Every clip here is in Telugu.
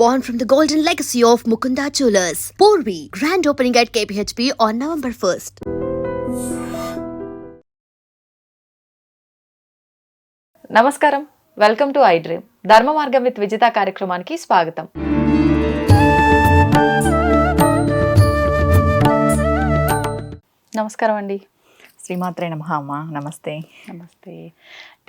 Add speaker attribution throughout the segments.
Speaker 1: born from the golden legacy of Mukunda Jewelers. Porvi, grand opening at KPHP on November 1st.
Speaker 2: నమస్కారం వెల్కమ్ టు ఐ డ్రీమ్ ధర్మ మార్గం విత్ విజిత కార్యక్రమానికి స్వాగతం నమస్కారం అండి
Speaker 3: శ్రీమాత్రే నమ అమ్మ నమస్తే
Speaker 2: నమస్తే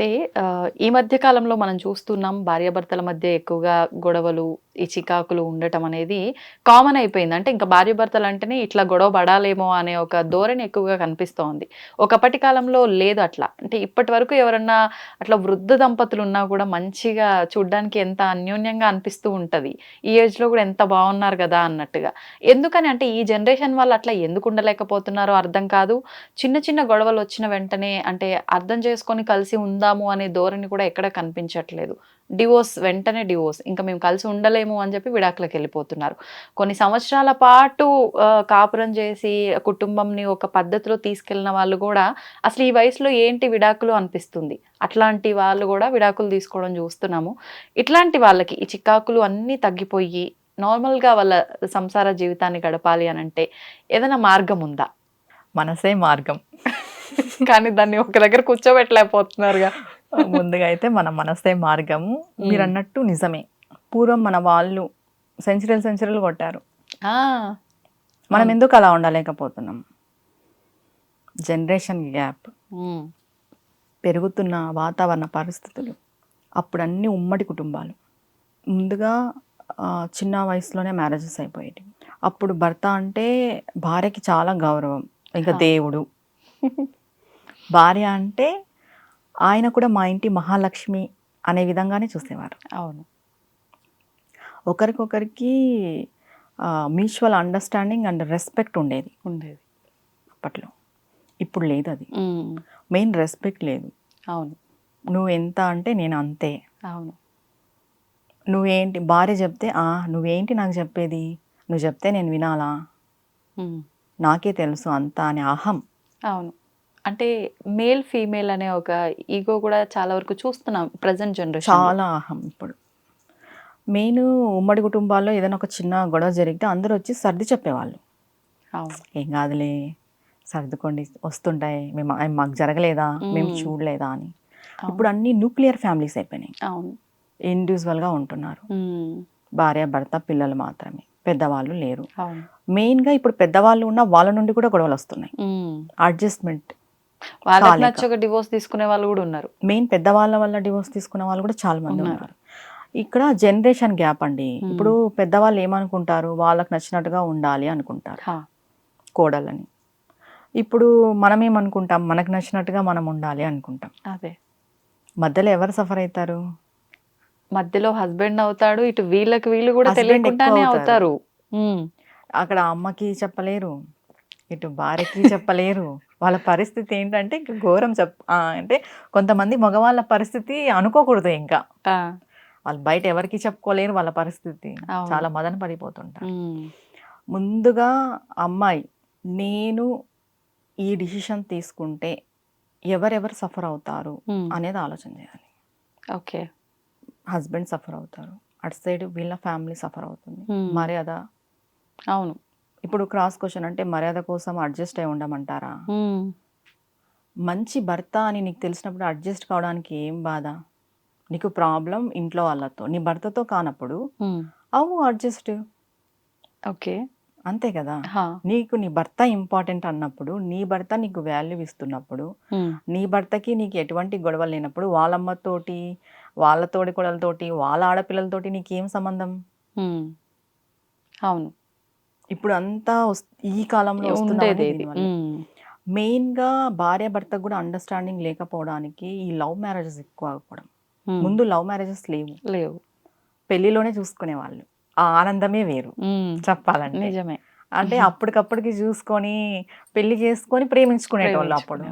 Speaker 2: అయితే ఈ మధ్య కాలంలో మనం చూస్తున్నాం భార్యాభర్తల మధ్య ఎక్కువగా గొడవలు ఈ చికాకులు ఉండటం అనేది కామన్ అయిపోయింది. అంటే ఇంకా భార్యాభర్తలు అంటేనే ఇట్లా గొడవ పడాలేమో అనే ఒక ధోరణి ఎక్కువగా కనిపిస్తోంది. ఒకప్పటి కాలంలో లేదు అట్లా. అంటే ఇప్పటి వరకు ఎవరన్నా అట్లా వృద్ధ దంపతులు ఉన్నా కూడా మంచిగా చూడ్డానికి ఎంత అన్యోన్యంగా అనిపిస్తూ ఉంటది. ఈ ఏజ్లో కూడా ఎంత బాగున్నారు కదా అన్నట్టుగా. ఎందుకని అంటే ఈ జనరేషన్ వాళ్ళు అట్లా ఎందుకు ఉండలేకపోతున్నారో అర్థం కాదు. చిన్న చిన్న గొడవలు వచ్చిన వెంటనే అంటే అర్థం చేసుకొని కలిసి ఉందా ఉందాము అనే ధోరణి కూడా ఎక్కడ కనిపించట్లేదు. డివోర్స్ వెంటనే డివోర్స్. ఇంకా మేము కలిసి ఉండలేము అని చెప్పి విడాకులకు వెళ్ళిపోతున్నారు. కొన్ని సంవత్సరాల పాటు కాపురం చేసి కుటుంబంని ఒక పద్ధతిలో తీసుకెళ్ళిన వాళ్ళు కూడా అసలు ఈ వయసులో ఏంటి విడాకులు అనిపిస్తుంది? అట్లాంటి వాళ్ళు కూడా విడాకులు తీసుకోవడం చూస్తున్నాము. ఇట్లాంటి వాళ్ళకి ఈ చికాకులు అన్నీ తగ్గిపోయి నార్మల్గా వాళ్ళ సంసార జీవితాన్ని గడపాలి అని అంటే ఏదైనా మార్గం ఉందా?
Speaker 3: మనసే మార్గం.
Speaker 2: కానీ దాన్ని ఒక దగ్గర కూర్చోబెట్టలేకపోతున్నారుగా.
Speaker 3: ముందుగా అయితే మన మనసే మార్గము మీరు అన్నట్టు నిజమే. పూర్వం మన వాళ్ళు సెంచరీలు సెంచరీలు కొట్టారు. మనం ఎందుకు అలా ఉండలేకపోతున్నాం? Generation gap. పెరుగుతున్న వాతావరణ పరిస్థితులు. అప్పుడు అన్ని ఉమ్మడి కుటుంబాలు. ముందుగా చిన్న వయసులోనే మ్యారేజెస్ అయిపోయేవి అప్పుడు భర్త అంటే భార్యకి చాలా గౌరవం. ఇంకా దేవుడు. భార్య అంటే ఆయన కూడా మా ఇంటి మహాలక్ష్మి అనే విధంగానే చూసేవారు.
Speaker 2: అవును.
Speaker 3: ఒకరికొకరికి మ్యూచువల్ అండర్స్టాండింగ్ అండ్ రెస్పెక్ట్ ఉండేది.
Speaker 2: ఉండేది.
Speaker 3: అప్పట్లో. ఇప్పుడు లేదు అది. మెయిన్ రెస్పెక్ట్ లేదు.
Speaker 2: అవును.
Speaker 3: నువ్వు ఎంత అంటే నేను అంతే.
Speaker 2: అవును.
Speaker 3: నువ్వేంటి భార్య చెప్తే ఆ నువ్వేంటి నాకు చెప్పేది? నువ్వు చెప్తే నేను వినాలా? నాకే తెలుసు అంతా అని అహం.
Speaker 2: అవును. అంటే మేల్ ఫీమేల్ అనే ఒక ఈగో కూడా చాలా వరకు చూస్తున్నాం ప్రజెంట్ జనరేషన్
Speaker 3: చాలా అహం ఇప్పుడు. మెయిన్ ఉమ్మడి కుటుంబాల్లో ఏదైనా ఒక చిన్న గొడవ జరిగితే అందరూ వచ్చి సర్ది చెప్పేవాళ్ళు. ఏం కాదులే సర్దుకోండి వస్తుంటాయి మేము మాకు జరగలేదా మేము. చూడలేదా అని. ఇప్పుడు అన్ని న్యూక్లియర్ ఫ్యామిలీస్ అయిపోయినాయి. ఇండివిజువల్గా ఉంటున్నారు. భార్య భర్త పిల్లలు మాత్రమే. పెద్దవాళ్ళు లేరు. మెయిన్గా ఇప్పుడు పెద్దవాళ్ళు ఉన్న వాళ్ళ నుండి కూడా గొడవలు వస్తున్నాయి. అడ్జస్ట్మెంట్
Speaker 2: వాళ్ళకి. నచ్చక డివోర్స్ తీసుకునే వాళ్ళు కూడా ఉన్నారు.
Speaker 3: మెయిన్ పెద్దవాళ్ళ వల్ల డివోర్స్ తీసుకున్న వాళ్ళు కూడా చాలా మంది
Speaker 2: ఉన్నారు.
Speaker 3: ఇక్కడ జనరేషన్ గ్యాప్ అండి. ఇప్పుడు పెద్దవాళ్ళు ఏమనుకుంటారు? వాళ్ళకి నచ్చినట్టుగా ఉండాలి అనుకుంటారు. కోడలని. ఇప్పుడు మనం ఏమనుకుంటాం? మనకు నచ్చినట్టుగా మనం ఉండాలి అనుకుంటాం.
Speaker 2: అదే.
Speaker 3: మధ్యలో ఎవరు సఫర్ అవుతారు?
Speaker 2: మధ్యలో హస్బెండ్ అవుతాడు. ఇటు వీళ్ళకి వీళ్ళు కూడా తెలియకుండానే అవుతారు.
Speaker 3: అక్కడ అమ్మకి చెప్పలేరు. ఇటు భార్యకి చెప్పలేరు. వాళ్ళ పరిస్థితి ఏంటంటే ఇంకా ఘోరం చెప్ అంటే కొంతమంది మగవాళ్ళ పరిస్థితి అనుకోకూడదు ఇంకా. వాళ్ళు బయట ఎవరికి చెప్పుకోలేరు వాళ్ళ పరిస్థితి. చాలా మదన పడిపోతుంటారు. ముందుగా అమ్మాయి నేను ఈ డిసిషన్ తీసుకుంటే ఎవరెవరు సఫర్ అవుతారు అనేది ఆలోచన చేయాలి.
Speaker 2: ఓకే.
Speaker 3: హస్బెండ్ సఫర్ అవుతారు. అటు సైడ్ వీళ్ళ ఫ్యామిలీ సఫర్ అవుతుంది. మర్యాద
Speaker 2: అవును.
Speaker 3: ఇప్పుడు క్రాస్ క్వశ్చన్ అంటే మర్యాద కోసం అడ్జస్ట్ అయి ఉండమంటారా? మంచి భర్త అని నీకు తెలిసినప్పుడు అడ్జస్ట్ కావడానికి ఏం బాధ? నీకు ప్రాబ్లం ఇంట్లో వాళ్ళతో నీ భర్తతో కానప్పుడు అవు అడ్జస్ట్.
Speaker 2: ఓకే.
Speaker 3: అంతే కదా? నీకు నీ భర్త ఇంపార్టెంట్ అన్నప్పుడు నీ భర్త నీకు వాల్యూ ఇస్తున్నప్పుడు నీ భర్తకి నీకు ఎటువంటి గొడవలు లేనప్పుడు వాళ్ళమ్మతోటి వాళ్ళ తోడి కొడలతోటి వాళ్ళ ఆడపిల్లలతోటి నీకేం సంబంధం?
Speaker 2: అవును.
Speaker 3: ఇప్పుడు అంతా ఈ కాలంలో
Speaker 2: ఉమ్,
Speaker 3: మెయిన్గా భార్య భర్తకు కూడా అండర్స్టాండింగ్ లేకపోవడానికి ఈ లవ్ మ్యారేజెస్ ఎక్కువ అవ్వడం. ముందు లవ్ మ్యారేజెస్ లేవు.
Speaker 2: లేవు.
Speaker 3: పెళ్ళిలోనే చూసుకునే వాళ్ళు. ఆ ఆనందమే వేరు.
Speaker 2: ఉమ్,
Speaker 3: చెప్పాలంటే.
Speaker 2: నిజమే.
Speaker 3: అంటే అప్పటికప్పటికి చూసుకొని పెళ్ళి చేసుకొని ప్రేమించుకునేటోళ్ళు అప్పుడు.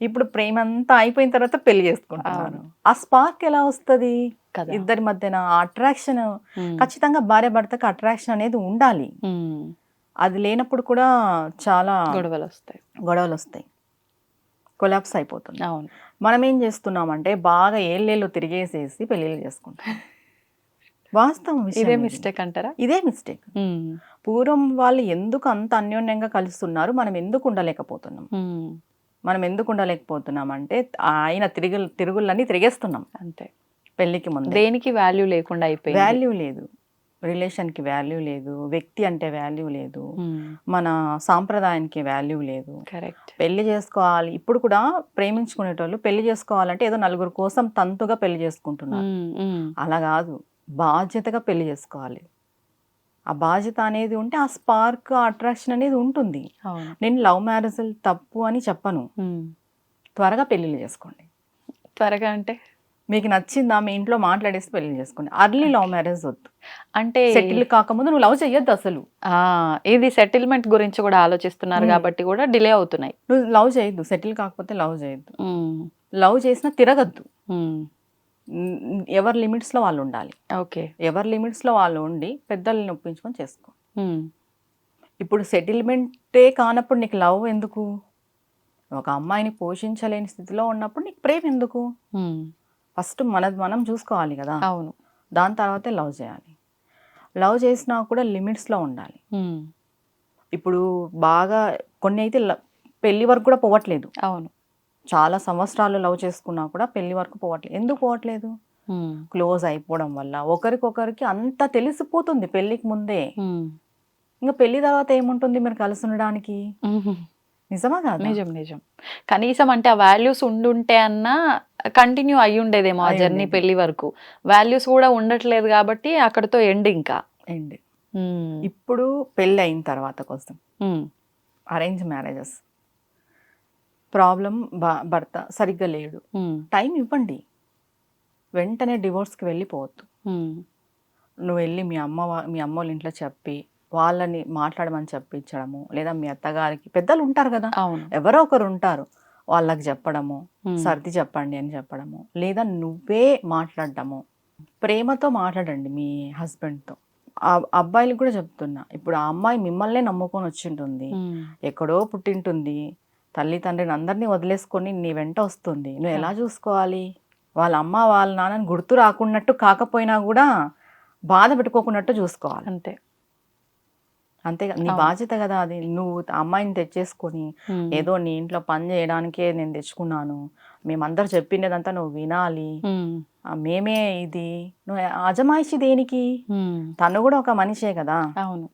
Speaker 3: ఇప్పుడు ప్రేమ అంతా అయిపోయిన తర్వాత పెళ్ళి చేసుకుంటున్నారు. ఆ స్పార్క్ ఎలా వస్తుంది? ఇద్దరి మధ్యన అట్రాక్షన్ ఖచ్చితంగా భార్య భర్తకు అట్రాక్షన్ అనేది ఉండాలి. అది లేనప్పుడు కూడా చాలా
Speaker 2: గొడవలు వస్తాయి.
Speaker 3: గొడవలు వస్తాయి. కొలాప్స్ అయిపోతుంది
Speaker 2: అవును.
Speaker 3: మనం ఏం చేస్తున్నామంటే బాగా ఏళ్ళేళ్ళు తిరిగేసేసి పెళ్ళిళ్ళు చేసుకుంటాం. వాస్తవం
Speaker 2: ఇదే. మిస్టేక్ అంటారా?
Speaker 3: ఇదే మిస్టేక్. పూర్వం వాళ్ళు ఎందుకు అంత అన్యోన్యంగా కలుస్తున్నారు? మనం ఎందుకు ఉండలేకపోతున్నాం? మనం ఎందుకు ఉండలేకపోతున్నాం అంటే ఆయన తిరుగు తిరుగులన్నీ తిరిగేస్తున్నాం.
Speaker 2: అంతే.
Speaker 3: పెళ్ళికి ముందు.
Speaker 2: దేనికి వాల్యూ లేకుండా అయిపోయింది?
Speaker 3: వాల్యూ లేదు. రిలేషన్కి వాల్యూ లేదు. వ్యక్తి అంటే వాల్యూ లేదు. మన సాంప్రదాయానికి వాల్యూ లేదు.
Speaker 2: కరెక్ట్
Speaker 3: పెళ్ళి చేసుకోవాలి. ఇప్పుడు కూడా ప్రేమించుకునేటోళ్ళు పెళ్ళి చేసుకోవాలంటే ఏదో నలుగురు కోసం తంతుగా పెళ్ళి చేసుకుంటున్నారు. అలా కాదు. బాధ్యతగా పెళ్ళి చేసుకోవాలి. ఆ బాధ్యత అనేది ఉంటే ఆ స్పార్క్ అట్రాక్షన్ అనేది ఉంటుంది. నేను లవ్ మ్యారేజ్ తప్పు అని చెప్పను. త్వరగా పెళ్ళిళ్ళు చేసుకోండి.
Speaker 2: త్వరగా అంటే?
Speaker 3: మీకు నచ్చిందా మీ ఇంట్లో మాట్లాడేసి పెళ్ళి చేసుకోండి. అర్లీ లవ్ మ్యారేజ్ వద్దు.
Speaker 2: అంటే
Speaker 3: సెటిల్ కాకముందు నువ్వు లవ్ చెయ్యొద్దు అసలు.
Speaker 2: ఇది సెటిల్మెంట్ గురించి కూడా ఆలోచిస్తున్నారు. కాబట్టి కూడా డిలే అవుతున్నాయి.
Speaker 3: నువ్వు లవ్ చేయొద్దు. సెటిల్ కాకపోతే లవ్ చేయొద్దు. లవ్ చేసినా తిరగద్దు. ఎవరి లిమిట్స్లో వాళ్ళు ఉండాలి.
Speaker 2: ఓకే.
Speaker 3: ఎవరి లిమిట్స్లో వాళ్ళు ఉండి పెద్దల్ని ఒప్పించుకొని చేసుకో. ఇప్పుడు సెటిల్మెంటే కానప్పుడు నీకు లవ్ ఎందుకు? ఒక అమ్మాయిని పోషించలేని స్థితిలో ఉన్నప్పుడు నీకు ప్రేమ ఎందుకు? ఫస్ట్ మనది మనం చూసుకోవాలి కదా.
Speaker 2: అవును.
Speaker 3: దాని తర్వాతే లవ్ చేయాలి. లవ్ చేసినా కూడా లిమిట్స్లో ఉండాలి. ఇప్పుడు బాగా కొన్ని అయితే పెళ్ళి వరకు కూడా పోవట్లేదు.
Speaker 2: అవును.
Speaker 3: చాలా సంవత్సరాలు లవ్ చేసుకున్నా కూడా పెళ్ళి వరకు పోవట్లేదు ఎందుకు పోవట్లేదు? క్లోజ్ అయిపోవడం వల్ల ఒకరికొకరికి అంత తెలిసిపోతుంది పెళ్ళికి ముందే. ఇంకా పెళ్ళి తర్వాత ఏముంటుంది మీరు కలిసి ఉండడానికి. నిజమా కాదా?
Speaker 2: నిజం నిజం. కనీసం అంటే ఆ వాల్యూస్ ఉండుంటే అన్నా కంటిన్యూ అయి ఉండేదేమో ఆ జర్నీ. పెళ్ళి వరకు. వాల్యూస్ కూడా ఉండట్లేదు కాబట్టి అక్కడతో ఎండ్ ఇంకా. ఉమ్,
Speaker 3: ఇప్పుడు పెళ్ళి అయిన తర్వాత కోసం అరేంజ్ మ్యారేజెస్. ప్రాబ్లం భర్త సరిగ్గా లేడు. టైం ఇవ్వండి. వెంటనే డివోర్స్కి వెళ్ళిపోవద్దు. నువ్వు వెళ్ళి మీ అమ్మ మీ అమ్మ వాళ్ళ ఇంట్లో చెప్పి వాళ్ళని మాట్లాడమని చెప్పించడము లేదా మీ అత్తగారికి పెద్దలు ఉంటారు కదా.
Speaker 2: అవును.
Speaker 3: ఎవరో ఒకరు ఉంటారు. వాళ్ళకి చెప్పడము సర్ది చెప్పండి అని చెప్పడము లేదా నువ్వే మాట్లాడడము. ప్రేమతో మాట్లాడండి మీ హస్బెండ్తో. అబ్బాయిలకు కూడా చెప్తున్నా. ఇప్పుడు ఆ అమ్మాయి మిమ్మల్నే నమ్ముకొని వచ్చింటుంది. ఎక్కడో పుట్టింటుంది. తల్లి తండ్రిని అందరినీ వదిలేసుకొని నీ వెంట వస్తుంది. నువ్వు ఎలా చూసుకోవాలి? వాళ్ళ అమ్మ వాళ్ళ నాన్నని గుర్తు రాకున్నట్టు కాకపోయినా కూడా బాధ పెట్టుకోకున్నట్టు చూసుకోవాలి.
Speaker 2: అంతే.
Speaker 3: అంతే నీ. బాధ్యత కదా అది. నువ్వు అమ్మాయిని తెచ్చేసుకొని ఏదో నీ ఇంట్లో పని చేయడానికే నేను తెచ్చుకున్నాను. మేమందరు చెప్పిండేదంతా నువ్వు వినాలి. మేమే ఇది. నువ్వు అజమాయిషి దేనికి? తను కూడా ఒక మనిషే కదా.
Speaker 2: అవును.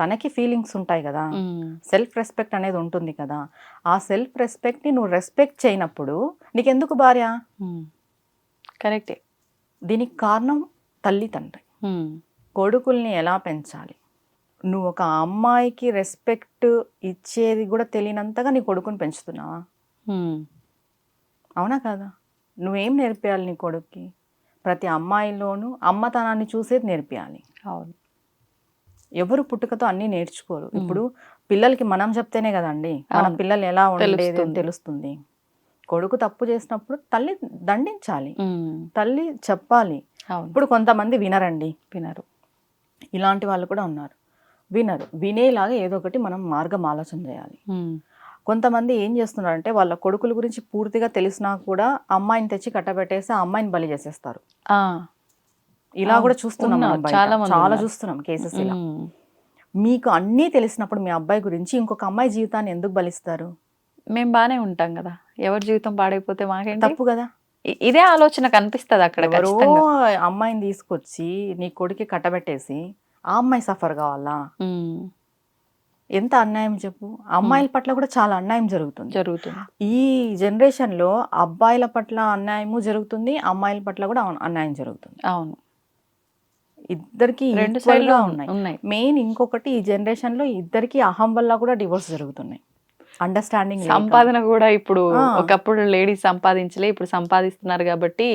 Speaker 3: తనకి ఫీలింగ్స్ ఉంటాయి కదా. సెల్ఫ్ రెస్పెక్ట్ అనేది ఉంటుంది కదా. ఆ సెల్ఫ్ రెస్పెక్ట్ని నువ్వు రెస్పెక్ట్ చేయనప్పుడు నీకెందుకు భార్య?
Speaker 2: కరెక్టే.
Speaker 3: దీనికి కారణం తల్లి తండ్రి. కొడుకుల్ని ఎలా పెంచాలి? నువ్వు ఒక అమ్మాయికి రెస్పెక్ట్ ఇచ్చేది కూడా తెలియనంతగా నీ కొడుకుని పెంచుతున్నావా? అవునా కాదా? నువ్వేం నేర్పించాలి నీ కొడుక్కి? ప్రతి అమ్మాయిలోనూ అమ్మతనాన్ని చూసేది నేర్పించాలి
Speaker 2: అవును.
Speaker 3: ఎవరు పుట్టుకతో అన్నీ నేర్చుకోరు. ఇప్పుడు పిల్లలకి మనం చెప్తేనే కదండి. మన. పిల్లలు ఎలా ఉండేది
Speaker 2: తెలుస్తుంది.
Speaker 3: కొడుకు తప్పు చేసినప్పుడు తల్లి దండించాలి. తల్లి చెప్పాలి. ఇప్పుడు కొంతమంది వినరండి.
Speaker 2: వినరు.
Speaker 3: ఇలాంటి వాళ్ళు కూడా ఉన్నారు. వినరు. వినేలాగా ఏదో ఒకటి మనం మార్గం ఆలోచన చేయాలి. కొంతమంది ఏం చేస్తున్నారంటే వాళ్ళ కొడుకుల గురించి పూర్తిగా తెలిసినా కూడా అమ్మాయిని తెచ్చి కట్టబెట్టేసి ఆ అమ్మాయిని బలి చేసేస్తారు. ఇలా. కూడా చూస్తున్నాం.
Speaker 2: చాలా
Speaker 3: చాలా. చూస్తున్నాం కేసెస్ ఇలా. మీకు అన్నీ తెలిసినప్పుడు మీ అబ్బాయి గురించి ఇంకొక అమ్మాయి జీవితాన్ని ఎందుకు బలిస్తారు?
Speaker 2: మేము బానే ఉంటాం కదా. ఎవరి జీవితం పాడైపోతే మాకేంటి?
Speaker 3: తప్పు కదా.
Speaker 2: ఇదే ఆలోచన కనిపిస్తది అక్కడ
Speaker 3: అమ్మాయిని తీసుకొచ్చి నీ కొడుకి కట్టబెట్టేసి ఆ అమ్మాయి సఫర్ కావాలా? ఎంత అన్యాయం చెప్పు. అమ్మాయిల పట్ల కూడా చాలా అన్యాయం జరుగుతుంది.
Speaker 2: జరుగుతుంది.
Speaker 3: ఈ జనరేషన్లో అబ్బాయిల పట్ల అన్యాయము జరుగుతుంది అమ్మాయిల పట్ల కూడా అన్- అన్యాయం జరుగుతుంది.
Speaker 2: అవును.
Speaker 3: ఇద్దరికి
Speaker 2: రెండు సైడ్లు
Speaker 3: ఉన్నాయి. మెయిన్ ఇంకొకటి ఈ జనరేషన్లో ఇద్దరికి అహం వల్ల కూడా డివోర్స్ జరుగుతున్నాయి. అండర్స్టాండింగ్
Speaker 2: సంపాదన కూడా ఇప్పుడు. ఒకప్పుడు లేడీస్ సంపాదించలే ఇప్పుడు సంపాదిస్తున్నారు కాబట్టి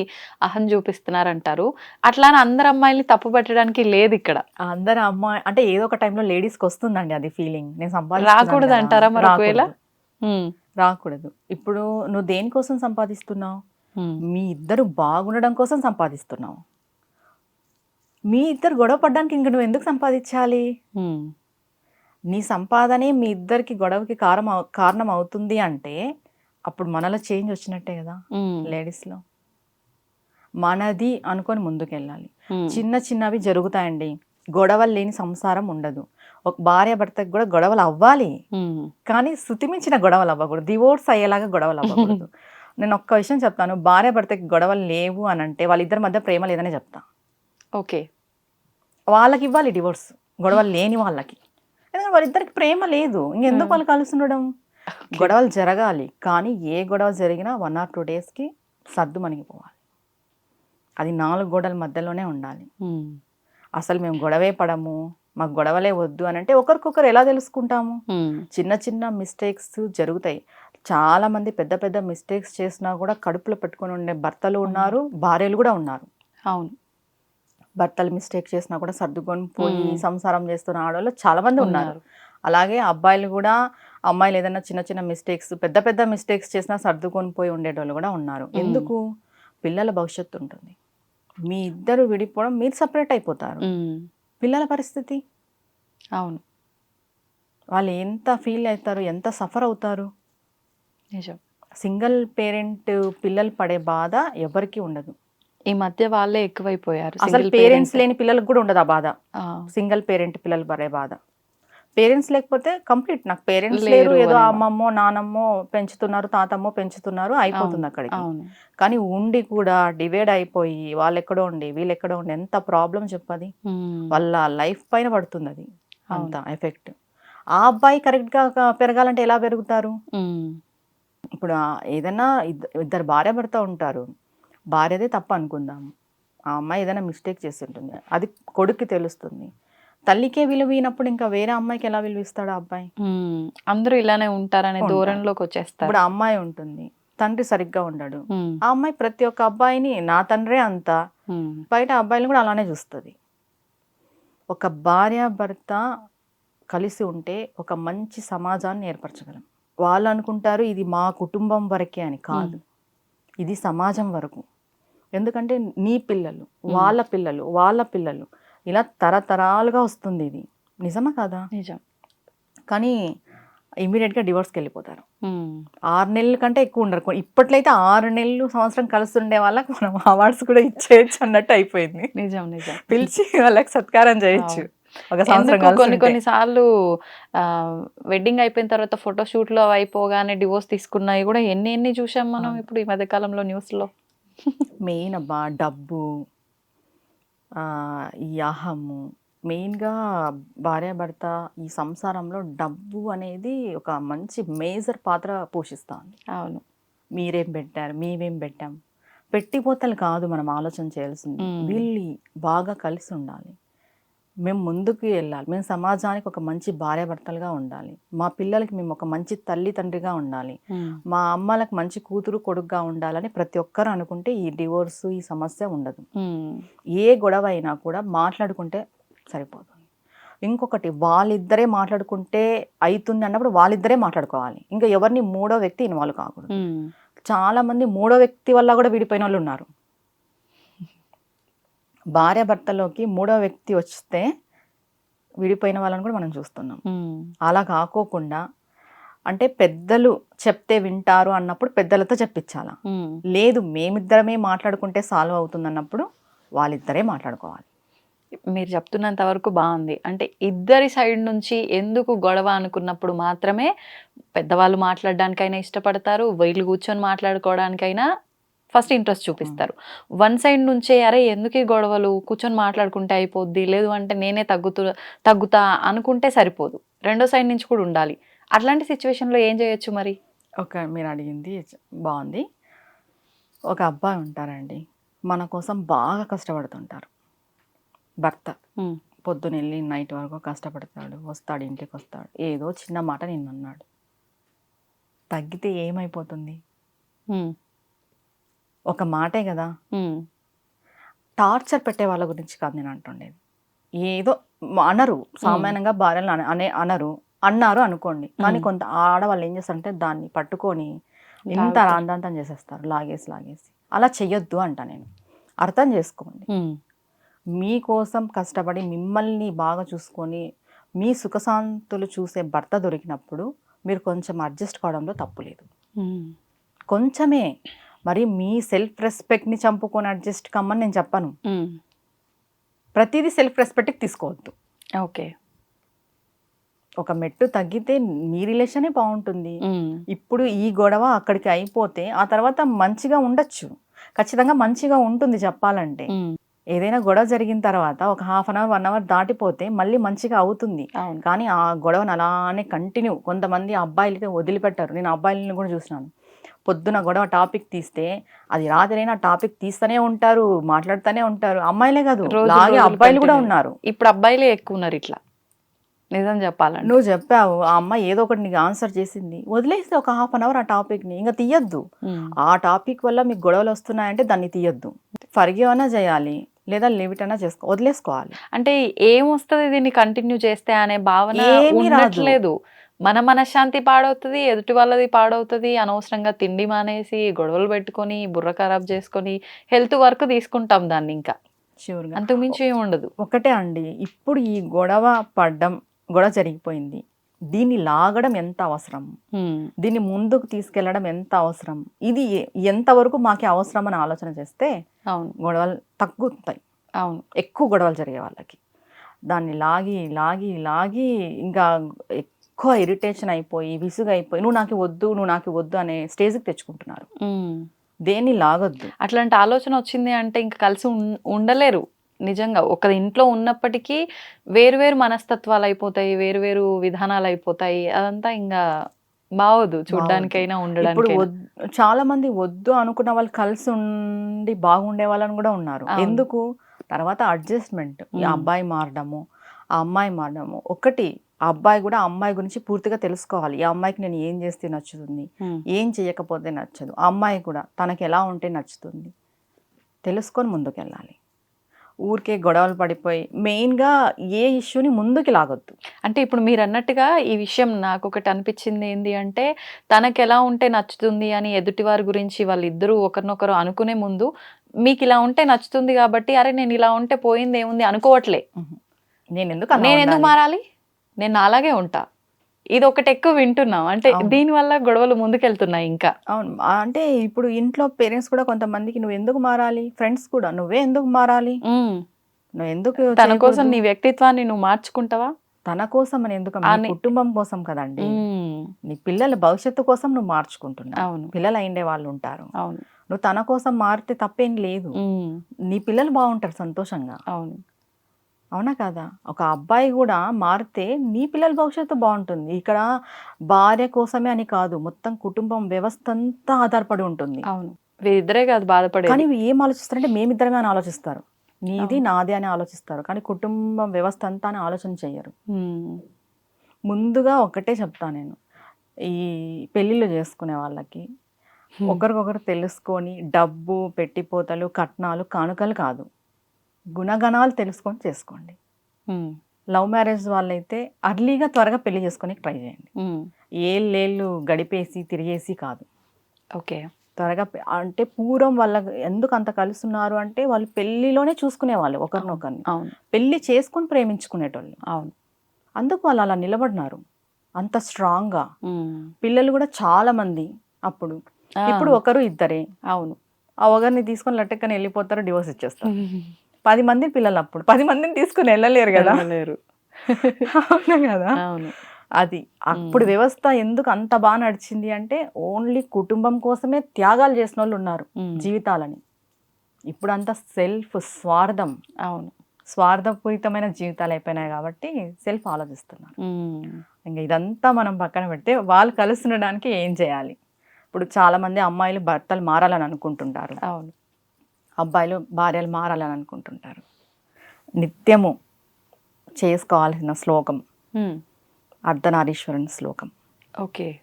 Speaker 2: అహం చూపిస్తున్నారు అంటారు అట్లా అందరు అమ్మాయిల్ని తప్పు పెట్టడానికి లేదు ఇక్కడ.
Speaker 3: అందరు అమ్మాయి అంటే ఏదో ఒక టైంలో లేడీస్కి వస్తుందండి అది ఫీలింగ్ నేను సంపాదిస్తున్నాను
Speaker 2: రాకూడదు. అంటారా మరి ఒకవేళ?
Speaker 3: రాకూడదు. ఇప్పుడు నువ్వు దేనికోసం సంపాదిస్తున్నావు? మీ ఇద్దరు బాగుండడం కోసం సంపాదిస్తున్నావు. మీ ఇద్దరు గొడవ పడ్డానికి ఇంక నువ్వు ఎందుకు సంపాదించాలి? నీ సంపాదనే మీ ఇద్దరికి గొడవకి కారణం కారణం అవుతుంది అంటే అప్పుడు మనలో చేంజ్ వచ్చినట్టే కదా లేడీస్లో. మనది అనుకొని ముందుకెళ్ళాలి. చిన్న చిన్నవి జరుగుతాయండి. గొడవలు లేని సంసారం ఉండదు. ఒక భార్య భర్తకు కూడా గొడవలు అవ్వాలి. కానీ శృతిమించిన గొడవలు అవ్వకూడదు. డివోర్స్ అయ్యేలాగా గొడవలు అవ్వకూడదు. నేను ఒక్క విషయం చెప్తాను. భార్య భర్తకి గొడవలు లేవు అని అంటే వాళ్ళిద్దరి మధ్య ప్రేమ లేదని చెప్తా.
Speaker 2: ఓకే.
Speaker 3: వాళ్ళకి ఇవ్వాలి డివోర్స్. గొడవలు లేని వాళ్ళకి. ఎందుకంటే వాళ్ళిద్దరికి ప్రేమ లేదు. ఇంకెందుకు వాళ్ళు కలిసి ఉండడం గొడవలు జరగాలి. కానీ ఏ గొడవ జరిగినా వన్ ఆర్ టూ డేస్కి సర్దు మణిగిపోవాలి. అది నాలుగు గోడల మధ్యలోనే ఉండాలి.
Speaker 2: ఉమ్.
Speaker 3: అసలు మేము గొడవే పడము. మాకు గొడవలే వద్దు అని అంటే ఒకరికొకరు ఎలా తెలుసుకుంటాము?
Speaker 2: ఉమ్.
Speaker 3: చిన్న చిన్న మిస్టేక్స్ జరుగుతాయి. చాలా మంది పెద్ద పెద్ద మిస్టేక్స్ చేసినా కూడా కడుపులో పెట్టుకొని ఉండే భర్తలు ఉన్నారు భార్యలు కూడా ఉన్నారు.
Speaker 2: అవును.
Speaker 3: భర్తలు మిస్టేక్ చేసినా కూడా సర్దుకొని పోయి. సంసారం చేస్తున్న ఆడవాళ్ళు చాలా మంది ఉన్నారు. అలాగే అబ్బాయిలు కూడా అమ్మాయిలు ఏదైనా చిన్న చిన్న మిస్టేక్స్ పెద్ద పెద్ద మిస్టేక్స్ చేసినా సర్దుకొని పోయి ఉండేటోళ్ళు కూడా ఉన్నారు. ఎందుకు? పిల్లల భవిష్యత్తు ఉంటుంది. మీ ఇద్దరు విడిపోవడం మీరు సపరేట్ అయిపోతారు. పిల్లల పరిస్థితి?
Speaker 2: అవును.
Speaker 3: వాళ్ళు ఎంత ఫీల్ అవుతారు? ఎంత సఫర్ అవుతారు?
Speaker 2: నిజం.
Speaker 3: సింగిల్ పేరెంట్ పిల్లలు పడే బాధ ఎవరికి ఉండదు.
Speaker 2: ఈ మధ్య వాళ్ళే ఎక్కువైపోయారు
Speaker 3: అసలు పేరెంట్స్. లేని పిల్లలకు కూడా ఉండదు ఆ బాధ. సింగిల్ పేరెంట్ పిల్లలు పడే బాధ. పేరెంట్స్ లేకపోతే కంప్లీట్ నాకు పేరెంట్స్
Speaker 2: లేరు
Speaker 3: ఏదో. అమ్మమ్మో నానమ్మో పెంచుతున్నారు తాతమ్మో పెంచుతున్నారు అయిపోతుంది అక్కడికి. కానీ ఉండి కూడా డివైడ్ అయిపోయి వాళ్ళు ఎక్కడో ఉండి వీళ్ళు ఎక్కడో ఉండి ఎంత ప్రాబ్లం చెప్పది. వాళ్ళ లైఫ్ పైన పడుతుంది అది. అంత ఎఫెక్ట్ ఆ అబ్బాయి కరెక్ట్గా పెరగాలంటే ఎలా పెరుగుతారు. ఇప్పుడు ఏదైనా ఇద్ద- ఇద్దరు భార్య భర్త ఉంటారు. భార్యదే తప్పు అనుకుందాం ఆ అమ్మాయి ఏదైనా మిస్టేక్ చేస్తుంటుంది. అది కొడుక్కి తెలుస్తుంది. తల్లికే విలువైనప్పుడు ఇంకా వేరే అమ్మాయికి ఎలా విలువిస్తాడు ఆ అబ్బాయి.
Speaker 2: అందరూ ఇలానే ఉంటారనే
Speaker 3: ఉంటారు.
Speaker 2: దూరంలోకి వచ్చేస్తారు.
Speaker 3: ఇప్పుడు అమ్మాయి ఉంటుంది. తండ్రి సరిగ్గా ఉండడు. ఆ అమ్మాయి ప్రతి ఒక్క అబ్బాయిని నా తండ్రే అంత. బయట అబ్బాయిలు కూడా అలానే చూస్తుంది. ఒక భార్య భర్త కలిసి ఉంటే ఒక మంచి సమాజాన్ని ఏర్పరచగలం. వాళ్ళు అనుకుంటారు ఇది మా కుటుంబం వరకే అని కాదు. ఇది సమాజం వరకు. ఎందుకంటే నీ పిల్లలు వాళ్ళ పిల్లలు వాళ్ళ పిల్లలు. ఇలా తరతరాలుగా వస్తుంది ఇది. నిజమా కాదా?
Speaker 2: నిజం.
Speaker 3: కానీ ఇమీడియట్గా డివోర్స్కి వెళ్ళిపోతారు. ఆరు నెలల కంటే ఎక్కువ ఉండరు. ఇప్పట్లయితే ఆరు నెలలు సంవత్సరం కలిసి ఉండే వాళ్ళకి మనం అవార్డ్స్ కూడా ఇచ్చేయచ్చు అన్నట్టు అయిపోయింది.
Speaker 2: నిజం నిజం.
Speaker 3: పిలిచి వాళ్ళకి సత్కారం చేయొచ్చు.
Speaker 2: కొన్ని. కొన్ని సార్లు వెడ్డింగ్ అయిపోయిన తర్వాత ఫోటో షూట్లో అయిపోగానే డివోర్స్ తీసుకున్నాయి కూడా ఎన్ని ఎన్ని చూసాం మనం. ఇప్పుడు ఈ మధ్య కాలంలో న్యూస్లో
Speaker 3: మెయిన్ అబ్బా డబ్బు ఆ, ఈ అహము. మెయిన్గా భార్యాభర్త ఈ సంసారంలో డబ్బు అనేది ఒక మంచి మేజర్ పాత్ర పోషిస్తుంది.
Speaker 2: అవును.
Speaker 3: మీరేం పెట్టారు? మేమేం పెట్టాం? పెట్టిపోతలు కాదు మనం ఆలోచన చేయాల్సింది. వీళ్ళు బాగా కలిసి ఉండాలి. మేము ముందుకు వెళ్ళాలి. మేము సమాజానికి ఒక మంచి భార్యాభర్తలుగా ఉండాలి. మా పిల్లలకి మేము ఒక మంచి తల్లి తండ్రిగా ఉండాలి. మా అమ్మలకు మంచి కూతురు కొడుకుగా ఉండాలని ప్రతి ఒక్కరు అనుకుంటే ఈ డివోర్స్ ఈ సమస్య ఉండదు. ఏ గొడవ అయినా కూడా మాట్లాడుకుంటే సరిపోతుంది. ఇంకొకటి వాళ్ళిద్దరే మాట్లాడుకుంటే అవుతుంది అన్నప్పుడు వాళ్ళిద్దరే మాట్లాడుకోవాలి. ఇంకా ఎవరిని మూడో వ్యక్తి ఇన్వాల్వ్ కాకూడదు. చాలా మంది మూడో వ్యక్తి వల్ల కూడా విడిపోయిన వాళ్ళు ఉన్నారు. భార్య భర్తలోకి మూడో వ్యక్తి వస్తే విడిపోయిన వాళ్ళని కూడా మనం చూస్తున్నాం. అలా కాకోకుండా అంటే పెద్దలు చెప్తే వింటారు అన్నప్పుడు పెద్దలతో చెప్పించాలా. లేదు మేమిద్దరమే మాట్లాడుకుంటే సాల్వ్ అవుతుంది అన్నప్పుడు వాళ్ళిద్దరే మాట్లాడుకోవాలి
Speaker 2: మీరు చెప్తున్నంత వరకు బాగుంది అంటే ఇద్దరి సైడ్ నుంచి ఎందుకు గొడవ అనుకున్నప్పుడు మాత్రమే పెద్దవాళ్ళు మాట్లాడడానికైనా ఇష్టపడతారు వీళ్ళు కూర్చొని మాట్లాడుకోవడానికైనా ఫస్ట్ ఇంట్రెస్ట్ చూపిస్తారు. వన్ సైడ్ నుంచే అరే ఎందుకు గొడవలు? కూర్చొని మాట్లాడుకుంటే అయిపోద్ది. లేదు అంటే నేనే తగ్గుతూ తగ్గుతా అనుకుంటే సరిపోదు. రెండో సైడ్ నుంచి కూడా ఉండాలి. అట్లాంటి సిచ్యువేషన్లో ఏం చేయొచ్చు మరి?
Speaker 3: ఒక మీరు అడిగింది బాగుంది. ఒక అబ్బాయి ఉంటారండి. మన కోసం బాగా కష్టపడుతుంటారు. భర్త. పొద్దున వెళ్ళి నైట్ వరకు కష్టపడతాడు. వస్తాడు ఇంటికి వస్తాడు. ఏదో చిన్న మాట నిన్ను అన్నాడు తగ్గితే ఏమైపోతుంది? ఒక మాటే కదా. టార్చర్ పెట్టే వాళ్ళ గురించి కాదు నేను అంటుండేది. ఏదో అనరు సామాన్యంగా భార్యలు అన- అనే అనరు. అన్నారు అనుకోండి. కానీ. కొంత ఆడవాళ్ళు ఏం చేస్తారంటే దాన్ని పట్టుకొని ఇంత. రాందంతం చేసేస్తారు. లాగేసి లాగేసి. అలా చెయ్యొద్దు అంట నేను. అర్థం చేసుకోండి. మీకోసం కష్టపడి మిమ్మల్ని బాగా చూసుకొని మీ సుఖశాంతులు చూసే భర్త దొరికినప్పుడు మీరు కొంచెం అడ్జస్ట్ కావడంలో తప్పు లేదు. కొంచెమే మరి మీ సెల్ఫ్ రెస్పెక్ట్ని చంపుకొని అడ్జస్ట్ కమ్మని నేను చెప్పను. ప్రతిదీ సెల్ఫ్ రెస్పెక్ట్కి తీసుకోవద్దు.
Speaker 2: ఓకే.
Speaker 3: ఒక మెట్టు తగ్గితే మీ రిలేషనే బాగుంటుంది. ఇప్పుడు ఈ గొడవ అక్కడికి అయిపోతే ఆ తర్వాత మంచిగా ఉండొచ్చు. ఖచ్చితంగా మంచిగా ఉంటుంది చెప్పాలంటే. ఏదైనా గొడవ జరిగిన తర్వాత ఒక half an hour one hour దాటిపోతే మళ్ళీ మంచిగా అవుతుంది. కానీ ఆ గొడవను అలానే కంటిన్యూ కొంతమంది అబ్బాయిలకి వదిలిపెట్టారు. నేను అబ్బాయిలను కూడా చూసినాను. పొద్దున గొడవ టాపిక్ తీస్తే అది రాత్రైనా టాపిక్ తీస్తూనే ఉంటారు మాట్లాడుతూనే ఉంటారు. అమ్మాయిలే కాదు
Speaker 2: రోజు
Speaker 3: లాగే
Speaker 2: రోజులు
Speaker 3: అబ్బాయిలు కూడా. ఉన్నారు.
Speaker 2: ఇప్పుడు అబ్బాయిలే ఎక్కువ ఉన్నారు ఇట్లా. నిజం చెప్పాలంటే.
Speaker 3: నువ్వు చెప్పావు ఆ అమ్మాయి ఏదో ఒకటి నీకు ఆన్సర్ చేసింది. వదిలేస్తే ఒక హాఫ్ అన్ అవర్ ఆ టాపిక్ని ఇంకా తీయద్దు. ఆ టాపిక్ వల్ల మీకు గొడవలు వస్తున్నాయంటే దాన్ని తీయద్దు. ఫర్గివ్ చేయాలి లేదా లిమిట్ అయినా చేసుకో వదిలేసుకోవాలి.
Speaker 2: అంటే ఏమొస్తుంది దీన్ని కంటిన్యూ చేస్తే అనే భావన. ఉండట్లేదు. మన మనశ్శాంతి పాడవుతుంది ఎదుటి వాళ్ళది పాడవుతుంది అనవసరంగా తిండి మానేసి గొడవలు పెట్టుకొని బుర్ర ఖరాబ్ చేసుకొని హెల్త్ వర్క్ తీసుకుంటాం దాన్ని ఇంకా.
Speaker 3: షూర్గా
Speaker 2: అంతకుమించి ఏమి ఉండదు.
Speaker 3: ఒకటే అండి ఇప్పుడు ఈ గొడవ పడ్డం గొడవ జరిగిపోయింది. దీన్ని లాగడం ఎంత అవసరం. దీన్ని ముందుకు తీసుకెళ్ళడం ఎంత అవసరం? ఇది ఎంతవరకు మాకే అవసరం అని ఆలోచన చేస్తే
Speaker 2: అవును.
Speaker 3: గొడవలు తగ్గుతాయి.
Speaker 2: అవును.
Speaker 3: ఎక్కువ గొడవలు జరిగే వాళ్ళకి. దాన్ని లాగి లాగి లాగి ఇంకా ఎక్కువ ఇరిటేషన్ అయిపోయి విసుగు అయిపోయి నువ్వు నాకు వద్దు నువ్వు నాకు వద్దు అనే స్టేజ్కి తెచ్చుకుంటున్నారు. దేన్ని లాగొద్దు.
Speaker 2: అట్లాంటి ఆలోచన వచ్చింది అంటే ఇంకా కలిసి ఉండలేరు. నిజంగా ఒక ఇంట్లో ఉన్నప్పటికీ వేరు వేరు మనస్తత్వాలు అయిపోతాయి వేరు వేరు విధానాలు అయిపోతాయి. అదంతా ఇంకా బాగోదు చూడ్డానికైనా ఉండడానికి
Speaker 3: చాలా మంది వద్దు అనుకున్న వాళ్ళు కలిసి ఉండి బాగుండే వాళ్ళని కూడా ఉన్నారు. ఎందుకు? తర్వాత అడ్జస్ట్మెంట్ ఈ. అబ్బాయి మారడము ఆ అమ్మాయి మారడము. ఒకటి ఆ అబ్బాయి కూడా అమ్మాయి గురించి పూర్తిగా తెలుసుకోవాలి. ఈ అమ్మాయికి నేను ఏం చేస్తే నచ్చుతుంది? ఏం చేయకపోతే నచ్చదు? ఆ అమ్మాయి కూడా తనకి ఎలా ఉంటే నచ్చుతుంది? తెలుసుకొని ముందుకెళ్ళాలి. ఊరికే గొడవలు పడిపోయి మెయిన్గా ఏ ఇష్యూని ముందుకి లాగొద్దు.
Speaker 2: అంటే ఇప్పుడు మీరు అన్నట్టుగా ఈ విషయం నాకు ఒకటి అనిపించింది ఏంది అంటే తనకి ఎలా ఉంటే నచ్చుతుంది అని ఎదుటివారి గురించి వాళ్ళిద్దరూ ఒకరినొకరు అనుకునే ముందు మీకు ఇలా ఉంటే నచ్చుతుంది కాబట్టి అరే నేను ఇలా ఉంటే పోయింది ఏముంది అనుకోవట్లే
Speaker 3: నేను ఎందుకు
Speaker 2: నేను ఎందుకు? మారాలి? నేను అలాగే ఉంటా. ఇది ఒకటి ఎక్కువ వింటున్నాం. అంటే. దీని వల్ల గొడవలు ముందుకెళ్తున్నాయి ఇంకా.
Speaker 3: అవును. అంటే ఇప్పుడు ఇంట్లో పేరెంట్స్ కూడా కొంతమందికి నువ్వు ఎందుకు మారాలి? ఫ్రెండ్స్ కూడా. నువ్వే ఎందుకు మారాలి. నువ్వు ఎందుకు
Speaker 2: తన కోసం? నీ వ్యక్తిత్వాన్ని నువ్వు మార్చుకుంటావా?
Speaker 3: తన కోసం అని ఎందుకు? కుటుంబం కోసం కదండి. నీ పిల్లల భవిష్యత్తు కోసం నువ్వు మార్చుకుంటున్నావు.
Speaker 2: అవును.
Speaker 3: పిల్లలు అయిండే వాళ్ళు ఉంటారు.
Speaker 2: అవును.
Speaker 3: నువ్వు తన కోసం మారితే తప్పేం లేదు. నీ పిల్లలు బాగుంటారు సంతోషంగా.
Speaker 2: అవును.
Speaker 3: అవునా కదా? ఒక అబ్బాయి కూడా మారితే నీ పిల్లల భవిష్యత్తు బాగుంటుంది. ఇక్కడ భార్య కోసమే అని కాదు మొత్తం కుటుంబం వ్యవస్థ అంతా ఆధారపడి ఉంటుంది.
Speaker 2: అవును. వీరిద్దరే కాదు బాధపడేది.
Speaker 3: కానీ ఏం ఆలోచిస్తారంటే మేమిద్దరమే అని ఆలోచిస్తారు. నీది నాది అని ఆలోచిస్తారు. కానీ కుటుంబం వ్యవస్థ అంతా అని ఆలోచన చెయ్యరు.
Speaker 2: ఉమ్.
Speaker 3: ముందుగా ఒకటే చెప్తా నేను. ఈ పెళ్ళిళ్ళు చేసుకునే వాళ్ళకి. ఒకరికొకరు తెలుసుకొని డబ్బు పెట్టిపోతలు కట్నాలు కానుకలు కాదు. గుణగణాలు తెలుసుకొని చేసుకోండి. లవ్ మ్యారేజ్ వాళ్ళైతే అర్లీగా త్వరగా పెళ్ళి చేసుకొని ట్రై చేయండి. ఏళ్ళేళ్ళు గడిపేసి తిరిగేసి కాదు.
Speaker 2: ఓకే.
Speaker 3: త్వరగా అంటే పూర్వం వాళ్ళ ఎందుకు అంత కలుస్తున్నారు అంటే వాళ్ళు పెళ్ళిలోనే చూసుకునేవాళ్ళు ఒకరినొకరిని.
Speaker 2: అవును.
Speaker 3: పెళ్ళి చేసుకొని ప్రేమించుకునేటోళ్ళు.
Speaker 2: అవును.
Speaker 3: అందుకు వాళ్ళు అలా నిలబడినారు. అంత స్ట్రాంగ్గా. పిల్లలు కూడా చాలా మంది అప్పుడు. ఇప్పుడు ఒకరు ఇద్దరే.
Speaker 2: అవును.
Speaker 3: ఆ ఒకరిని తీసుకొని లట్టెక్కని వెళ్ళిపోతారు డివోర్స్ ఇచ్చేస్తారు. పది మంది పిల్లలు అప్పుడు పది మందిని తీసుకుని వెళ్ళలేరు కదా.
Speaker 2: లేరు
Speaker 3: అవునా కదా?
Speaker 2: అవును.
Speaker 3: అది అప్పుడు వ్యవస్థ ఎందుకు అంత బాగా నడిచింది అంటే ఓన్లీ కుటుంబం కోసమే త్యాగాలు చేసిన వాళ్ళు ఉన్నారు. జీవితాలని. ఇప్పుడు అంతా సెల్ఫ్ స్వార్థం.
Speaker 2: అవును.
Speaker 3: స్వార్థపూరితమైన జీవితాలు అయిపోయినాయి కాబట్టి సెల్ఫ్ ఆలోచిస్తున్నారు. ఇంకా ఇదంతా మనం పక్కన పెడితే వాళ్ళు కలిసి ఉండడానికి ఏం చేయాలి? ఇప్పుడు చాలా మంది అమ్మాయిలు భర్తలు మారాలని అనుకుంటుంటారు.
Speaker 2: అవును.
Speaker 3: అబ్బాయిలు భార్యలు మారాలని అనుకుంటుంటారు. నిత్యము చేసుకోవాల్సిన శ్లోకం. అర్ధనారీశ్వరుని శ్లోకం.
Speaker 2: ఓకే.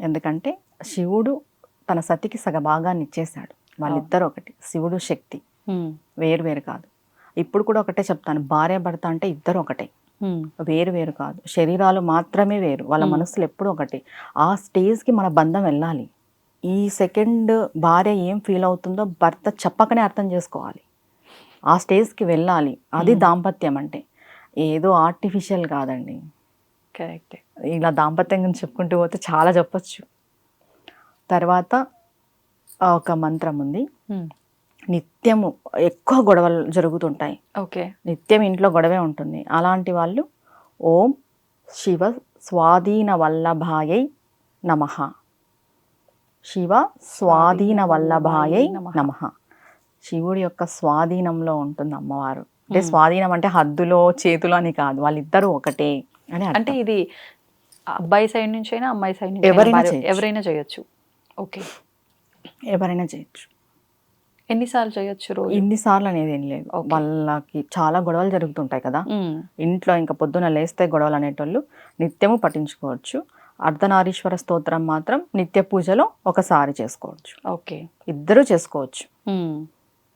Speaker 3: ఎందుకంటే శివుడు తన సతికి సగ భాగాన్ని ఇచ్చేశాడు. వాళ్ళిద్దరు ఒకటి. శివుడు శక్తి. వేరు వేరు కాదు. ఇప్పుడు కూడా ఒకటే చెప్తాను. భార్య భర్త అంటే ఇద్దరు ఒకటే. వేరు వేరు కాదు. శరీరాలు మాత్రమే వేరు. వాళ్ళ. మనసులు ఎప్పుడు ఒకటి. ఆ స్టేజ్కి మన బంధం వెళ్ళాలి. ఈ సెకండ్ భార్య ఏం ఫీల్ అవుతుందో భర్త చెప్పకనే అర్థం చేసుకోవాలి. ఆ స్టేజ్కి వెళ్ళాలి. అది. దాంపత్యం అంటే. ఏదో ఆర్టిఫిషియల్ కాదండి.
Speaker 2: కరెక్ట్.
Speaker 3: ఇలా దాంపత్యం గురించి చెప్పుకుంటూ పోతే చాలా చెప్పొచ్చు. తర్వాత ఒక మంత్రం ఉంది. నిత్యము ఎక్కువ గొడవలు జరుగుతుంటాయి.
Speaker 2: ఓకే.
Speaker 3: నిత్యం ఇంట్లో గొడవే ఉంటుంది. అలాంటి వాళ్ళు ఓం శివ స్వాధీన వల్లభాయై నమ. శివ స్వాధీన వల్లభాయై నమ. శివుడి యొక్క స్వాధీనంలో ఉంటుంది అమ్మవారు. అంటే స్వాధీనం అంటే హద్దులో చేతులో అని కాదు. వాళ్ళిద్దరూ ఒకటే అని.
Speaker 2: అంటే ఇది అబ్బాయి సైడ్ నుంచి అయినా అమ్మాయి సైడ్ నుంచి
Speaker 3: ఎవరైనా.
Speaker 2: ఎవరైనా చేయొచ్చు. ఓకే.
Speaker 3: ఎవరైనా చేయొచ్చు.
Speaker 2: ఎన్నిసార్లు చేయొచ్చు రోజు?
Speaker 3: ఇన్నిసార్లు అనేది ఏం లేదు. వాళ్ళకి చాలా గొడవలు జరుగుతుంటాయి కదా. ఇంట్లో ఇంకా పొద్దున లేస్తే గొడవలు అనేటోళ్ళు నిత్యము పఠించుకోవచ్చు అర్ధనారీశ్వర స్తోత్రం మాత్రం నిత్య పూజలో ఒకసారి చేసుకోవచ్చు.
Speaker 2: ఓకే.
Speaker 3: ఇద్దరూ చేసుకోవచ్చు.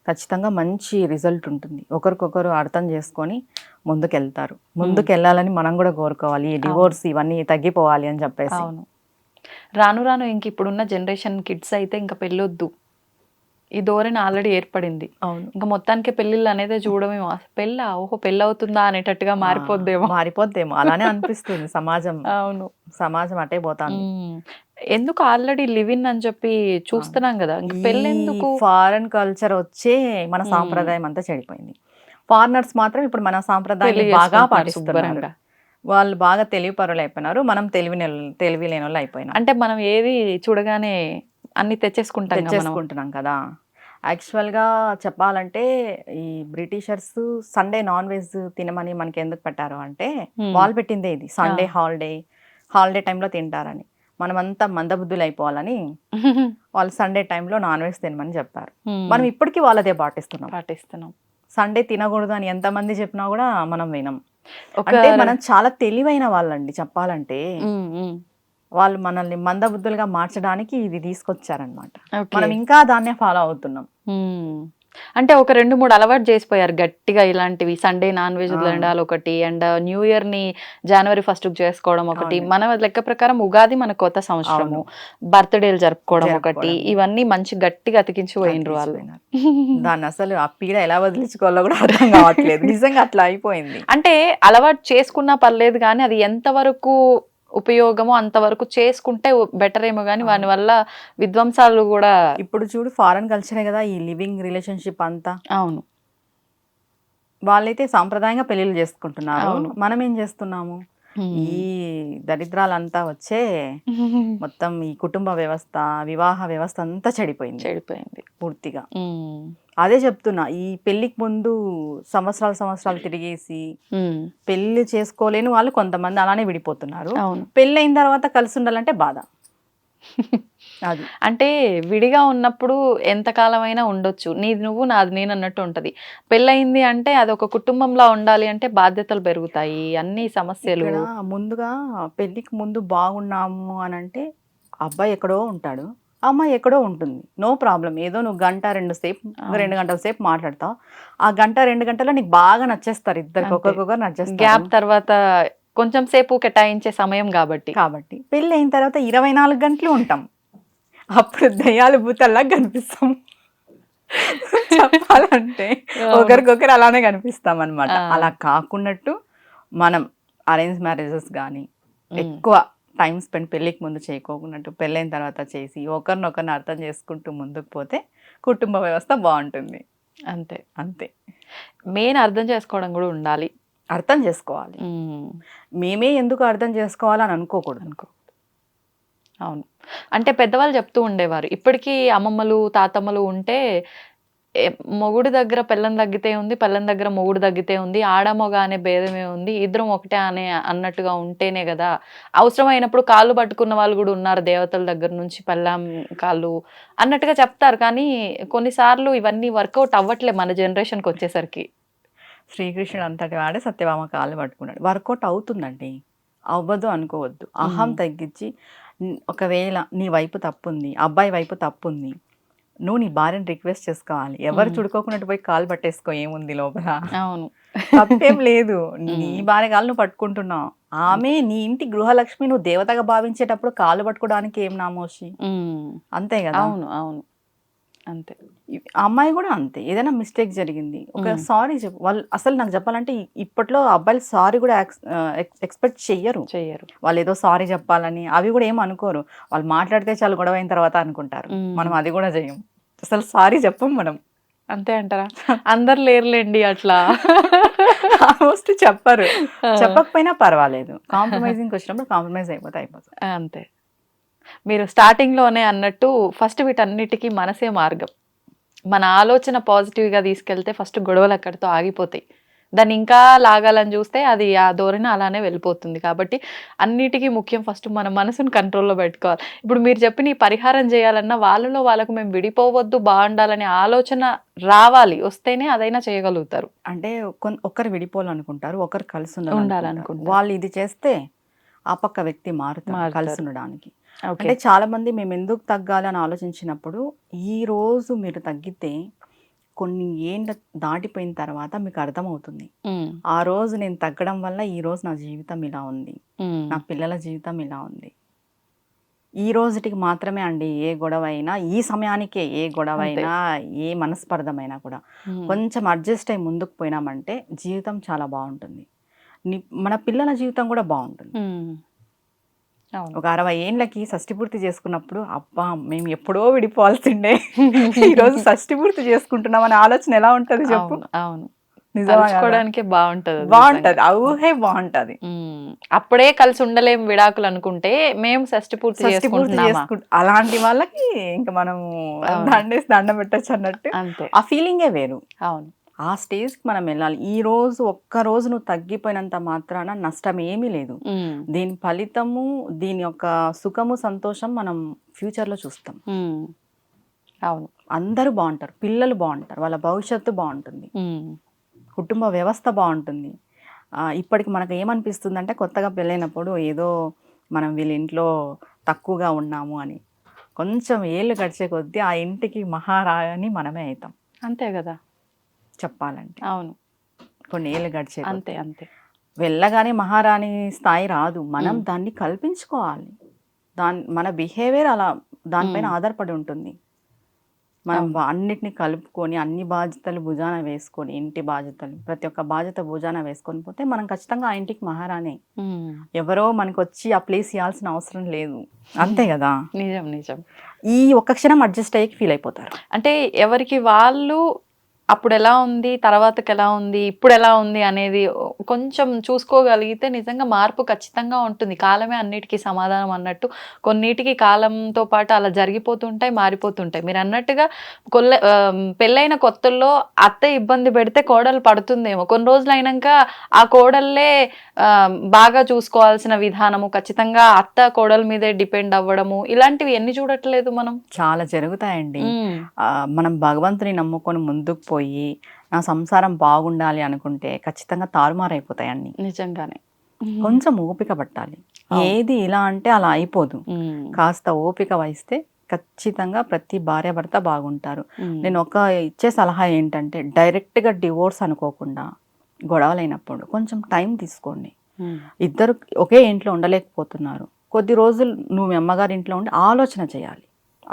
Speaker 3: ఖచ్చితంగా మంచి రిజల్ట్ ఉంటుంది. ఒకరికొకరు అర్థం చేసుకొని ముందుకెళ్తారు. ముందుకు వెళ్ళాలని మనం కూడా కోరుకోవాలి. ఈ డివోర్స్ ఇవన్నీ తగ్గిపోవాలి అని చెప్పేసి.
Speaker 2: అవును. రాను రాను ఇంక ఇప్పుడున్న జనరేషన్ కిడ్స్ అయితే ఇంకా పెళ్ళొద్దు. ఈ ధోరణి ఆల్రెడీ ఏర్పడింది.
Speaker 3: అవును.
Speaker 2: ఇంకా మొత్తానికి పెళ్ళిళ్ళు అనేది చూడమేమో. పెళ్ళ? ఓహో పెళ్ళి అవుతుందా అనేటట్టుగా మారిపోద్దేమో.
Speaker 3: మారిపోద్దేమో. అలానే అనిపిస్తుంది. సమాజం
Speaker 2: అవును.
Speaker 3: సమాజం అటే
Speaker 2: ఉమ్. ఎందుకు ఆల్రెడీ లివిన్ అని చెప్పి చూస్తున్నాం కదా? ఇంక పెళ్ళి ఎందుకు
Speaker 3: ఫారెన్ కల్చర్ వచ్చే మన. సాంప్రదాయం అంతా చెడిపోయింది. ఫారినర్స్ మాత్రం ఇప్పుడు మన సాంప్రదాయం బాగా పాటిస్తున్నారు. వాళ్ళు బాగా తెలివి పరులు అయిపోయినారు మనం తెలివి తెలివి లేని వాళ్ళు అయిపోయినాం.
Speaker 2: అంటే మనం ఏది చూడగానే అన్ని తెచ్చేసుకుంటాం
Speaker 3: తెచ్చేసుకుంటున్నాం కదా. యాక్చువల్గా చెప్పాలంటే ఈ బ్రిటిషర్స్ సండే నాన్ వెజ్ తినమని మనకి ఎందుకు పెట్టారు అంటే. వాళ్ళు పెట్టిందే ఇది సండే. హాలిడే హాలిడే టైంలో తింటారని మనమంతా మందబుద్ధులు అయిపోవాలని వాళ్ళు సండే టైంలో నాన్ వెజ్ తినమని చెప్పారు. మనం ఇప్పటికీ వాళ్ళదే పాటిస్తున్నాం
Speaker 2: పాటిస్తున్నాం
Speaker 3: సండే తినకూడదు అని ఎంతమంది చెప్పినా కూడా మనం వినం అంటే మనం చాలా తెలివైన వాళ్ళండి చెప్పాలంటే. వాళ్ళు మనల్ని మందబుద్ధులుగా మార్చడానికి ఇది తీసుకొచ్చారనమాట. మనం ఇంకా దాన్నే ఫాలో అవుతున్నాం.
Speaker 2: అంటే ఒక రెండు మూడు అలవాటు చేసిపోయారు గట్టిగా ఇలాంటివి సండే నాన్ వెజ్. తినడాలు ఒకటి అండ్ న్యూ ఇయర్ని జనవరి ఫస్ట్ చేసుకోవడం ఒకటి. మన లెక్క ప్రకారం ఉగాది మన కొత్త సంవత్సరము బర్త్డేలు జరుపుకోవడం ఒకటి. ఇవన్నీ మంచి గట్టిగా అతికించి పోయినరు వాళ్ళు
Speaker 3: అతికించిపోయినారు. దాన్ని అసలు ఆ పీడ ఎలా వదిలించుకోవాలో కూడా అర్థం కావట్లేదు నిజంగా అట్లా అయిపోయింది
Speaker 2: అంటే అలవాటు చేసుకున్నా పర్లేదు కానీ అది ఎంతవరకు ఉపయోగమో అంతవరకు చేసుకుంటే బెటర్ ఏమో కానీ వాని వల్ల విధ్వంసాలు కూడా
Speaker 3: ఇప్పుడు చూడు ఫారెన్ కల్చరే కదా ఈ లివింగ్ రిలేషన్షిప్ అంతా.
Speaker 2: అవును.
Speaker 3: వాళ్ళైతే సాంప్రదాయంగా పెళ్ళిళ్ళు చేసుకుంటున్నారు. మనం ఏం చేస్తున్నాము? ఈ దరిద్రాలంతా వచ్చే మొత్తం ఈ కుటుంబ వ్యవస్థ వివాహ వ్యవస్థ అంతా చెడిపోయింది.
Speaker 2: చెడిపోయింది.
Speaker 3: పూర్తిగా. అదే చెప్తున్నా ఈ పెళ్ళికి ముందు సంవత్సరాలు సంవత్సరాలు తిరిగేసి. పెళ్ళి చేసుకోలేని వాళ్ళు కొంతమంది అలానే విడిపోతున్నారు. పెళ్ళి అయిన తర్వాత కలిసి ఉండాలంటే బాధ.
Speaker 2: అంటే విడిగా ఉన్నప్పుడు ఎంతకాలమైనా ఉండొచ్చు. నీది నువ్వు నాది నేను అన్నట్టు ఉంటది. పెళ్ళయింది అంటే అది ఒక కుటుంబంలో ఉండాలి అంటే బాధ్యతలు పెరుగుతాయి. అన్ని సమస్యలు.
Speaker 3: ముందుగా పెళ్ళికి ముందు బాగున్నాము అని అంటే అబ్బాయి ఎక్కడో ఉంటాడు. అమ్మాయి ఎక్కడో ఉంటుంది. No problem. ఏదో నువ్వు గంట రెండు సేపు. రెండు గంటల సేపు మాట్లాడతావు. ఆ గంట రెండు గంటల్లో నీకు బాగా నచ్చేస్తారు ఇద్దరికి. ఒక్కొక్కరు నచ్చేస్తారు.
Speaker 2: గ్యాప్ తర్వాత కొంచెం సేపు కేటాయించే సమయం కాబట్టి.
Speaker 3: కాబట్టి పెళ్ళి అయిన తర్వాత ఇరవై నాలుగు గంటలు ఉంటాం. అప్పుడు దయ్యాలు భూతల్లా కనిపిస్తాం. చెప్పాలంటే. ఒకరికొకరు అలానే కనిపిస్తాం అనమాట. అలా కాకున్నట్టు మనం అరేంజ్ మ్యారేజెస్ కానీ. ఎక్కువ టైం స్పెండ్ పెళ్ళికి ముందు చేయకోకున్నట్టు పెళ్ళైన తర్వాత చేసి ఒకరినొకరిని అర్థం చేసుకుంటూ ముందుకు పోతే కుటుంబ వ్యవస్థ బాగుంటుంది.
Speaker 2: అంతే.
Speaker 3: అంతే.
Speaker 2: మెయిన్ అర్థం చేసుకోవడం కూడా ఉండాలి.
Speaker 3: అర్థం చేసుకోవాలి. మేమే ఎందుకు అర్థం చేసుకోవాలని అనుకోకూడదు.
Speaker 2: అనుకో. అవును. అంటే పెద్దవాళ్ళు చెప్తూ ఉండేవారు. ఇప్పటికీ అమ్మమ్మలు తాతమ్మలు ఉంటే మొగుడు దగ్గర పెళ్ళం తగ్గితే ఉంది పెళ్ళం దగ్గర మొగుడు తగ్గితే ఉంది ఆడ మొగ అనే భేదమే ఉంది ఇద్దరం ఒకటే అనే అన్నట్టుగా ఉంటేనే కదా. అవసరమైనప్పుడు కాళ్ళు పట్టుకున్న వాళ్ళు కూడా ఉన్నారు దేవతల దగ్గర నుంచి పెళ్ళాం కాళ్ళు అన్నట్టుగా చెప్తారు. కానీ కొన్నిసార్లు ఇవన్నీ వర్కౌట్ అవ్వట్లే మన జనరేషన్కి వచ్చేసరికి.
Speaker 3: శ్రీకృష్ణుడు అంతటి వాడే సత్యభామ కాళ్ళు పట్టుకున్నాడు. వర్కౌట్ అవుతుందండి. అవ్వదు అనుకోవద్దు. అహం. తగ్గించి ఒకవేళ నీ వైపు తప్పుంది అబ్బాయి వైపు తప్పుంది నువ్వు నీ భార్యని రిక్వెస్ట్ చేసుకోవాలి. ఎవరు. చుడుకోకున్నట్టు పోయి కాలు పట్టేసుకో ఏముంది లోపల?
Speaker 2: అవును.
Speaker 3: తప్పేం లేదు. నీ. భార్య కాళ్ళు నువ్వు పట్టుకుంటున్నావు. ఆమె నీ ఇంటి గృహలక్ష్మి నువ్వు దేవతగా భావించేటప్పుడు కాళ్ళు పట్టుకోవడానికి ఏం నామోషి. అంతే కదా?
Speaker 2: అవును అవును. అంతే.
Speaker 3: అమ్మాయి కూడా అంతే. ఏదైనా మిస్టేక్ జరిగింది. ఒక. సారీ చెప్పు వాళ్ళు అసలు నాకు చెప్పాలంటే ఇప్పట్లో అబ్బాయిలు సారీ కూడా ఎక్స్పెక్ట్ చెయ్యరు.
Speaker 2: చెయ్యరు.
Speaker 3: వాళ్ళు ఏదో సారీ చెప్పాలని అవి కూడా ఏం అనుకోరు. వాళ్ళు మాట్లాడితే చాలా గొడవ అయిన తర్వాత అనుకుంటారు. మనం అది కూడా చెయ్యం. అసలు సారీ చెప్పం మనం.
Speaker 2: అంతే అంటారా? అందరు లేరులేండి అట్లా.
Speaker 3: ఆల్మోస్ట్ చెప్పరు. చెప్పకపోయినా పర్వాలేదు. కాంప్రమైజింగ్ వచ్చినప్పుడు కాంప్రమైజ్ అయిపోతే అయిపోతుంది
Speaker 2: అంతే. మీరు స్టార్టింగ్లోనే అన్నట్టు ఫస్ట్ వీటన్నిటికీ మనసే మార్గం. మన ఆలోచన పాజిటివ్గా తీసుకెళ్తే ఫస్ట్ గొడవలు అక్కడితో ఆగిపోతాయి. దాన్ని ఇంకా లాగాలని చూస్తే అది ఆ ధోరణి అలానే వెళ్ళిపోతుంది. కాబట్టి అన్నిటికీ ముఖ్యం ఫస్ట్ మన మనసును కంట్రోల్లో పెట్టుకోవాలి. ఇప్పుడు మీరు చెప్పిన ఈ పరిహారం చేయాలన్నా వాళ్ళలో వాళ్ళకు మేము విడిపోవద్దు బాగుండాలనే ఆలోచన రావాలి. వస్తేనే అదైనా చేయగలుగుతారు.
Speaker 3: అంటే ఒకరు విడిపోవాలనుకుంటారు ఒకరు కలిసి
Speaker 2: ఉండాలనుకుంటారు.
Speaker 3: వాళ్ళు ఇది చేస్తే ఆ పక్క వ్యక్తి మారుతారు. కలిసి ఉండడానికి. అంటే చాలా మంది మేము ఎందుకు తగ్గాలి అని ఆలోచించినప్పుడు ఈ రోజు మీరు తగ్గితే కొన్ని ఏండ్ల దాటిపోయిన తర్వాత మీకు అర్థమవుతుంది. ఆ రోజు నేను తగ్గడం వల్ల ఈ రోజు నా జీవితం ఇలా ఉంది. నా పిల్లల జీవితం ఇలా ఉంది. ఈ రోజుటికి మాత్రమే అండి ఏ గొడవ అయినా ఈ సమయానికే ఏ గొడవ అయినా ఏ మనస్పర్ధమైనా కూడా. కొంచెం అడ్జస్ట్ అయి ముందుకు పోయినామంటే జీవితం చాలా బాగుంటుంది. మన పిల్లల జీవితం కూడా బాగుంటుంది. ఒక అరవై ఏండ్లకి షష్టి పూర్తి చేసుకున్నప్పుడు అబ్బా మేము ఎప్పుడో విడిపోవాల్సిండే. ఈ రోజు షష్టి పూర్తి చేసుకుంటున్నాం అనే ఆలోచన ఎలా ఉంటది చెప్పు?
Speaker 2: అవును? తలుచుకోవడానికే బాగుంటది
Speaker 3: బాగుంటది. ఊహే బాగుంటది.
Speaker 2: అప్పుడే కలిసి ఉండలేం విడాకులు అనుకుంటే మేము షష్టి పూర్తి
Speaker 3: అలాంటి వాళ్ళకి ఇంకా మనము
Speaker 2: అవును.
Speaker 3: దండేసి దండం పెట్టచ్చు అన్నట్టు. ఆ ఫీలింగే వేరు.
Speaker 2: అవును.
Speaker 3: ఆ స్టేజ్కి మనం వెళ్ళాలి. ఈ రోజు ఒక్క రోజు నువ్వు తగ్గిపోయినంత మాత్రాన నష్టం ఏమీ లేదు దీని ఫలితము దీని యొక్క సుఖము సంతోషం మనం ఫ్యూచర్లో చూస్తాం.
Speaker 2: అవును.
Speaker 3: అందరూ బాగుంటారు. పిల్లలు బాగుంటారు. వాళ్ళ భవిష్యత్తు బాగుంటుంది. కుటుంబ వ్యవస్థ బాగుంటుంది. ఇప్పటికి మనకు ఏమనిపిస్తుంది అంటే కొత్తగా పెళ్ళైనప్పుడు ఏదో మనం వీళ్ళ ఇంట్లో తక్కువగా ఉన్నాము అని. కొంచెం ఏళ్ళు గడిచే కొద్దీ ఆ ఇంటికి మహారాణి మనమే అవుతాం.
Speaker 2: అంతే కదా.
Speaker 3: చెప్పాలంటే.
Speaker 2: అవును.
Speaker 3: కొన్ని ఏళ్ళు గడిచే.
Speaker 2: అంతే అంతే.
Speaker 3: వెళ్ళగానే మహారాణి స్థాయి రాదు. మనం. దాన్ని కల్పించుకోవాలి. దాని మన బిహేవియర్ అలా దానిపైన. ఆధారపడి ఉంటుంది. మనం. అన్నిటిని కలుపుకొని అన్ని బాధ్యతలు భుజాన వేసుకొని ఇంటి బాధ్యతలు ప్రతి ఒక్క బాధ్యత భుజాన వేసుకొని పోతే మనం ఖచ్చితంగా ఆ ఇంటికి మహారాణి. ఎవరో మనకి వచ్చి ఆ ప్లేస్ ఇవ్వాల్సిన అవసరం లేదు. అంతే కదా?
Speaker 2: నిజం నిజం.
Speaker 3: ఈ ఒక్క క్షణం అడ్జస్ట్ అయ్యి ఫీల్ అయిపోతారు.
Speaker 2: అంటే ఎవరికి వాళ్ళు అప్పుడు ఎలా ఉంది? తర్వాతకి ఎలా ఉంది? ఇప్పుడు ఎలా ఉంది? అనేది కొంచెం చూసుకోగలిగితే నిజంగా మార్పు ఖచ్చితంగా ఉంటుంది. కాలమే అన్నిటికీ సమాధానం అన్నట్టు కొన్నిటికి కాలంతో పాటు అలా జరిగిపోతుంటాయి మారిపోతుంటాయి. మీరు అన్నట్టుగా కొల్ల పెళ్ళైన కొత్తల్లో అత్త ఇబ్బంది పెడితే కోడలు పడుతుందేమో. కొన్ని రోజులు అయినాక ఆ ఆ, బాగా చూసుకోవాల్సిన విధానము ఖచ్చితంగా అత్త కోడల మీదే డిపెండ్ అవ్వడము ఇలాంటివి ఎన్ని చూడట్లేదు మనం?
Speaker 3: చాలా జరుగుతాయండి. మనం భగవంతుని నమ్ముకొని ముందుకు పోయి నా సంసారం బాగుండాలి అనుకుంటే ఖచ్చితంగా తారుమారైపోతాయి అన్ని.
Speaker 2: నిజంగానే.
Speaker 3: కొంచెం ఓపిక పట్టాలి. ఏది ఇలా అంటే అలా అయిపోదు. కాస్త ఓపిక వహిస్తే ఖచ్చితంగా ప్రతి భార్య భర్త బాగుంటారు. నేను ఒక ఇచ్చే సలహా ఏంటంటే డైరెక్ట్గా డివోర్స్ అనుకోకుండా గొడవలైనప్పుడు కొంచెం టైం తీసుకోండి. ఇద్దరు ఒకే ఇంట్లో ఉండలేకపోతున్నారు. కొద్ది రోజులు నువ్వు మీ అమ్మగారి ఇంట్లో ఉండి ఆలోచన చేయాలి.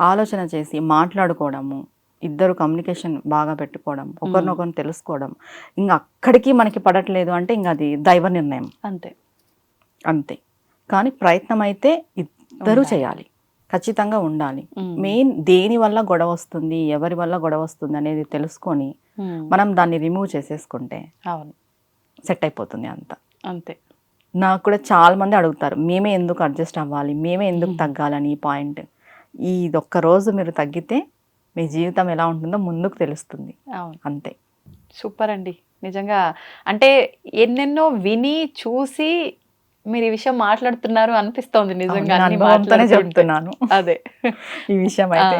Speaker 3: ఆలోచన చేసి మాట్లాడుకోవడము ఇద్దరు కమ్యూనికేషన్ బాగా పెట్టుకోవడం ఒకరినొకరిని తెలుసుకోవడం ఇంకా అక్కడికి మనకి పడట్లేదు అంటే ఇంకా అది దైవ నిర్ణయం.
Speaker 2: అంతే.
Speaker 3: అంతే. కానీ ప్రయత్నం అయితే ఇద్దరు. చేయాలి. ఖచ్చితంగా ఉండాలి. మెయిన్ దేని వల్ల గొడవ వస్తుంది ఎవరి వల్ల గొడవ వస్తుంది అనేది తెలుసుకొని మనం దాన్ని రిమూవ్ చేసేసుకుంటే సెట్ అయిపోతుంది అంతా.
Speaker 2: అంతే.
Speaker 3: నాకు కూడా చాలా మంది అడుగుతారు మేమే ఎందుకు అడ్జస్ట్ అవ్వాలి మేమే ఎందుకు. తగ్గాలని ఈ పాయింట్. ఈ ఒక్క రోజు మీరు తగ్గితే మీ జీవితం ఎలా ఉంటుందో ముందుకు తెలుస్తుంది.
Speaker 2: అవును.
Speaker 3: అంతే.
Speaker 2: సూపర్ అండి నిజంగా అంటే ఎన్నెన్నో విని చూసి మీరు ఈ విషయం మాట్లాడుతున్నారు అనిపిస్తోంది నిజంగా
Speaker 3: అనుభవంతోనే. చెప్తున్నాను.
Speaker 2: అదే.
Speaker 3: ఈ విషయం అయితే.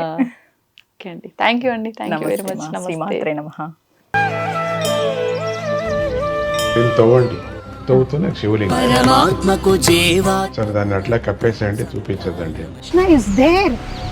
Speaker 2: ఓకే అండి. థ్యాంక్ యూ అండి. Thank you very much.
Speaker 3: మా,
Speaker 2: నమస్తే.
Speaker 3: శ్రీమాత్రే నమః.
Speaker 4: దీన్ని తవ్వండి? తవ్వుతూనే శివలింగం.
Speaker 5: పరమాత్మకు జీవా
Speaker 4: సరే దాన్ని అట్లా కప్పేసేయండి చూపించదండి
Speaker 6: కృష్ణ ఇస్ దేర్